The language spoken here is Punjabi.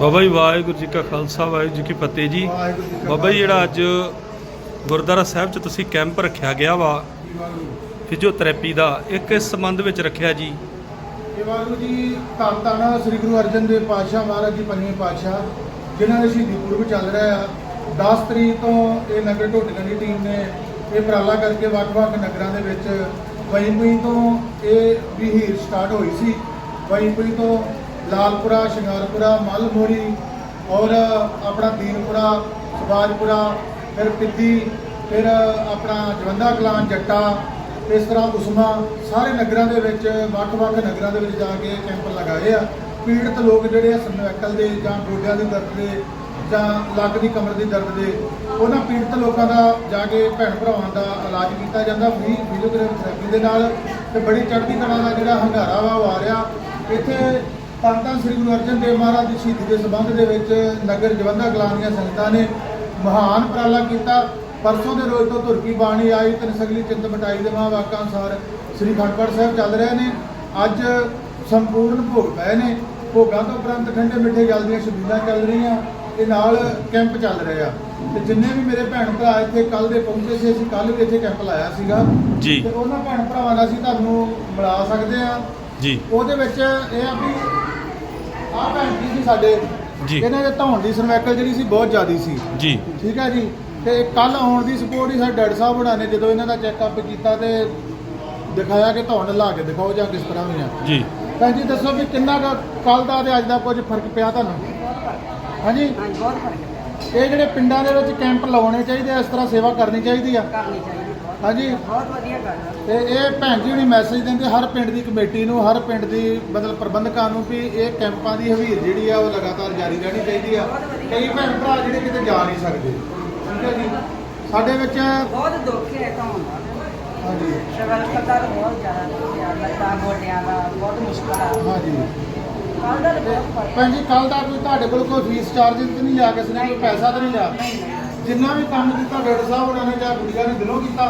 ਬਾਬਾ ਜੀ ਵਾਹਿਗੁਰੂ ਜੀ ਕਾ ਖਾਲਸਾ ਵਾਹਿਗੁਰੂ ਜੀ ਕੀ ਫਤਿਹ ਜੀ। ਬਾਬਾ ਜੀ ਜਿਹੜਾ ਅੱਜ ਗੁਰਦੁਆਰਾ ਸਾਹਿਬ 'ਚ ਤੁਸੀਂ ਕੈਂਪ ਰੱਖਿਆ ਗਿਆ ਵਾ ਫਿਜ਼ੀਓਥੈਰੇਪੀ ਦਾ ਇੱਕ ਇਸ ਸੰਬੰਧ ਵਿੱਚ ਰੱਖਿਆ ਜੀ? ਇਹ ਵਾਹਿਗੁਰੂ ਜੀ, ਧੰਨ ਸ੍ਰੀ ਗੁਰੂ ਅਰਜਨ ਦੇਵ ਪਾਤਸ਼ਾਹ ਮਹਾਰਾਜ ਜੀ, ਪੰਜਵੇਂ ਪਾਤਸ਼ਾਹ, ਜਿਨ੍ਹਾਂ ਦੇ ਸ਼ਹੀਦੀ ਪੁਰਬ ਚੱਲ ਰਿਹਾ ਆ। 10 ਤਰੀਕ ਤੋਂ ਇਹ ਨਗਰ ਢੋਡੀਆਂ ਦੀ ਟੀਮ ਨੇ ਇਹ ਉਪਰਾਲਾ ਕਰਕੇ ਵੱਖ-ਵੱਖ ਨਗਰਾਂ ਦੇ ਵਿੱਚ ਵਈਪੁਈ ਤੋਂ ਇਹ ਵਿਹੀਰ ਸਟਾਰਟ ਹੋਈ ਸੀ। ਵਈਪੁਈ ਤੋਂ ਲਾਲਪੁਰਾ, ਸ਼ਿੰਗਾਰਪੁਰਾ ਮਲਮੋਰੀ ਔਰ ਆਪਣਾ ਦੀਨਪੁਰਾ, ਸਵਾਜਪੁਰਾ, ਫਿਰ ਪਿੱਦੀ, ਫਿਰ ਆਪਣਾ ਜਵੰਦਾ ਕਲਾਨ ਜੱਟਾ ਇਸ ਤਰ੍ਹਾਂ ਉਸਮਾ ਸਾਰੇ ਨਗਰਾਂ ਦੇ ਵਿੱਚ ਵੱਖ-ਵੱਖ ਨਗਰਾਂ ਦੇ ਵਿੱਚ ਜਾ ਕੇ ਕੈਂਪ ਲਗਾਏ ਆ। ਪੀੜਤ ਲੋਕ ਜਿਹੜੇ ਆ ਸਰਵਾਈਕਲ ਦੇ ਜਾਂ ਗੋਡਿਆਂ ਦੇ ਦਰਦ ਦੇ ਜਾਂ ਲੱਕ ਦੀ ਕਮਰ ਦੀ ਦਰਦ ਦੇ, ਉਹਨਾਂ ਪੀੜਤ ਲੋਕਾਂ ਦਾ ਜਾ ਕੇ ਭੈਣ ਭਰਾਵਾਂ ਦਾ ਇਲਾਜ ਕੀਤਾ ਜਾਂਦਾ। ਫ੍ਰੀ ਫਿਜ਼ੀਓਥੈਰੇਪੀ ਦੇ ਨਾਲ ਤੇ ਬੜੀ ਚੜ੍ਹਦੀ ਕਲਾ ਦਾ ਜਿਹੜਾ ਹੰਗਾਰਾ ਵਾ ਉਹ ਆ ਰਿਹਾ। ਇੱਥੇ ਧੰਨ ਸ੍ਰੀ ਗੁਰੂ ਅਰਜਨ ਦੇਵ ਮਹਾਰਾਜ ਦੀ ਸ਼ਹੀਦੀ ਦੇ ਸੰਬੰਧ ਦੇ ਵਿੱਚ ਨਗਰ ਜਵੰਦਾ ਕਲਾਂ ਦੀਆਂ ਸੰਗਤਾਂ ਨੇ ਮਹਾਨ ਉਪਰਾਲਾ ਕੀਤਾ। ਪਰਸੋਂ ਦੇ ਰੋਜ਼ ਤੋਂ ਧੁਰਕੀ ਬਾਣੀ ਆਈ ਤੇ ਸਗਲੀ ਚਿੰਤ ਮਟਾਈ ਦੇ ਮਾਂ ਵਾਕਾਂ ਅਨੁਸਾਰ ਸ੍ਰੀ ਖੰਡਪੜ ਸਾਹਿਬ ਚੱਲ ਰਹੇ ਨੇ। ਅੱਜ ਸੰਪੂਰਨ ਭੋਗ ਪਏ ਨੇ। ਭੋਗਾਂ ਤੋਂ ਉਪਰੰਤ ਠੰਡੇ ਮਿੱਠੇ ਜਲ ਦੀਆਂ ਛਬੀਲਾਂ ਚੱਲ ਰਹੀਆਂ। ਤੇ ਨਾਲ ਕੈਂਪ ਚੱਲ ਰਹੇ ਤੇ ਜਿੰਨੇ ਵੀ ਮੇਰੇ ਭੈਣ ਭਰਾ ਇੱਥੇ ਕੱਲ ਦੇ ਪਹੁੰਚੇ ਸੀ ਅਸੀਂ ਕੱਲ ਵੀ ਇੱਥੇ ਕੈਂਪ ਲਾਇਆ ਸੀਗਾ। ਜੀ। ਤੇ ਉਹਨਾਂ ਭੈਣ ਭਰਾਵਾਂ ਨਾਲ ਅਸੀਂ ਤੁਹਾਨੂੰ ਮਿਲਾ ਸਕਦੇ ਆ। ਜੀ। ਉਹਦੇ ਵਿੱਚ ਇਹ ਆ ਵੀ ਆਹ ਭੈਣ ਜੀ ਸੀ ਸਾਡੇ। ਜੀ। ਇਹਨਾਂ ਦੇ ਧੌਣ ਦੀ ਸਰਵਾਈਕਲ ਜਿਹੜੀ ਸੀ ਬਹੁਤ ਜ਼ਿਆਦੀ ਸੀ। ਜੀ। ਠੀਕ ਹੈ ਜੀ। ਤੇ ਕੱਲ ਆਉਣ ਦੀ ਸਪੋਰਟ ਹੀ ਸਾਡੇ ਡਾਕਟਰ ਸਾਹਿਬ ਹੋਣਾ ਨੇ ਜਦੋਂ ਇਹਨਾਂ ਦਾ ਚੈੱਕਅਪ ਕੀਤਾ ਤੇ ਦਿਖਾਇਆ ਕਿ ਧੌਣ ਲਾ ਕੇ ਦਿਖਾਓ ਜਾਂ ਕਿਸ ਤਰ੍ਹਾਂ ਵੀ ਆ। ਜੀ। ਭੈਣ ਜੀ ਦੱਸੋ ਵੀ ਕਿੰਨਾ ਕੱਲ ਦਾ ਤੇ ਅੱਜ ਦਾ ਕੁਝ ਫ਼ਰਕ ਪਿਆ ਤੁਹਾਨੂੰ? ਹਾਂਜੀ? ਹਾਂਜੀ ਬਹੁਤ ਫ਼ਰਕ ਪਿਆ। ਇਹ ਜਿਹੜੇ ਪਿੰਡਾਂ ਦੇ ਵਿੱਚ ਕੈਂਪ ਲਾਉਣੇ ਚਾਹੀਦੇ ਆ ਇਸ ਤਰ੍ਹਾਂ ਸੇਵਾ ਕਰਨੀ ਚਾਹੀਦੀ ਆ? ਕਰਨੀ ਚਾਹੀਦੀ ਬਹੁਤ। ਹਾਂਜੀ। ਬਹੁਤ ਵਧੀਆ ਗੱਲ ਆ। ਤੇ ਇਹ ਭੈਣ ਜੀ ਹੁਣੀ ਮੈਸੇਜ ਦਿੰਦੇ ਹਰ ਪਿੰਡ ਦੀ ਕਮੇਟੀ ਨੂੰ ਹਰ ਪਿੰਡ ਦੀ ਮਤਲਬ ਪ੍ਰਬੰਧਕਾਂ ਨੂੰ ਵੀ ਇਹ ਕੈਂਪਾਂ ਦੀ ਹਵੀਰ ਜਿਹੜੀ ਆ ਉਹ ਲਗਾਤਾਰ ਜਾਰੀ ਰਹਿਣੀ ਚਾਹੀਦੀ ਆ। ਕਈ ਭੈਣ ਭਰਾ ਜਿਹੜੇ ਕਿਤੇ ਜਾ ਨਹੀਂ ਸਕਦੇ। ਠੀਕ ਹੈ ਜੀ। ਸਾਡੇ ਵਿੱਚ ਬਹੁਤ ਦੁੱਖ ਹੈ ਤਾਂ ਹੁੰਦਾ ਹਾਂਜੀ। ਸ਼ਗਲ ਕਰਦਾ ਤਾਂ ਬਹੁਤ ਜ਼ਿਆਦਾ ਦੁੱਖ ਆ ਲੱਤਾਂ ਗੋਡਿਆਂ ਦਾ ਬਹੁਤ ਮੁਸ਼ਕਲ ਆ। ਹਾਂਜੀ। ਕੱਲ ਦਾ ਭੈਣ ਜੀ ਕੱਲ ਦਾ ਕੋਈ ਤੁਹਾਡੇ ਕੋਲ ਕੋਈ ਫੀਸ ਤੇ ਨਹੀਂ ਲਿਆ ਕਿਸੇ ਨੇ ਕੋਈ ਪੈਸਾ ਤਾਂ ਨਹੀਂ ਲਿਆ? ਜਿੰਨਾ ਵੀ ਕੰਮ ਕੀਤਾ ਡਾਕਟਰ ਸਾਹਿਬ ਉਹਨਾਂ ਨੇ ਜਾਂ ਗੁੜੀਆ ਨੇ ਦਿਲੋਂ ਕੀਤਾ?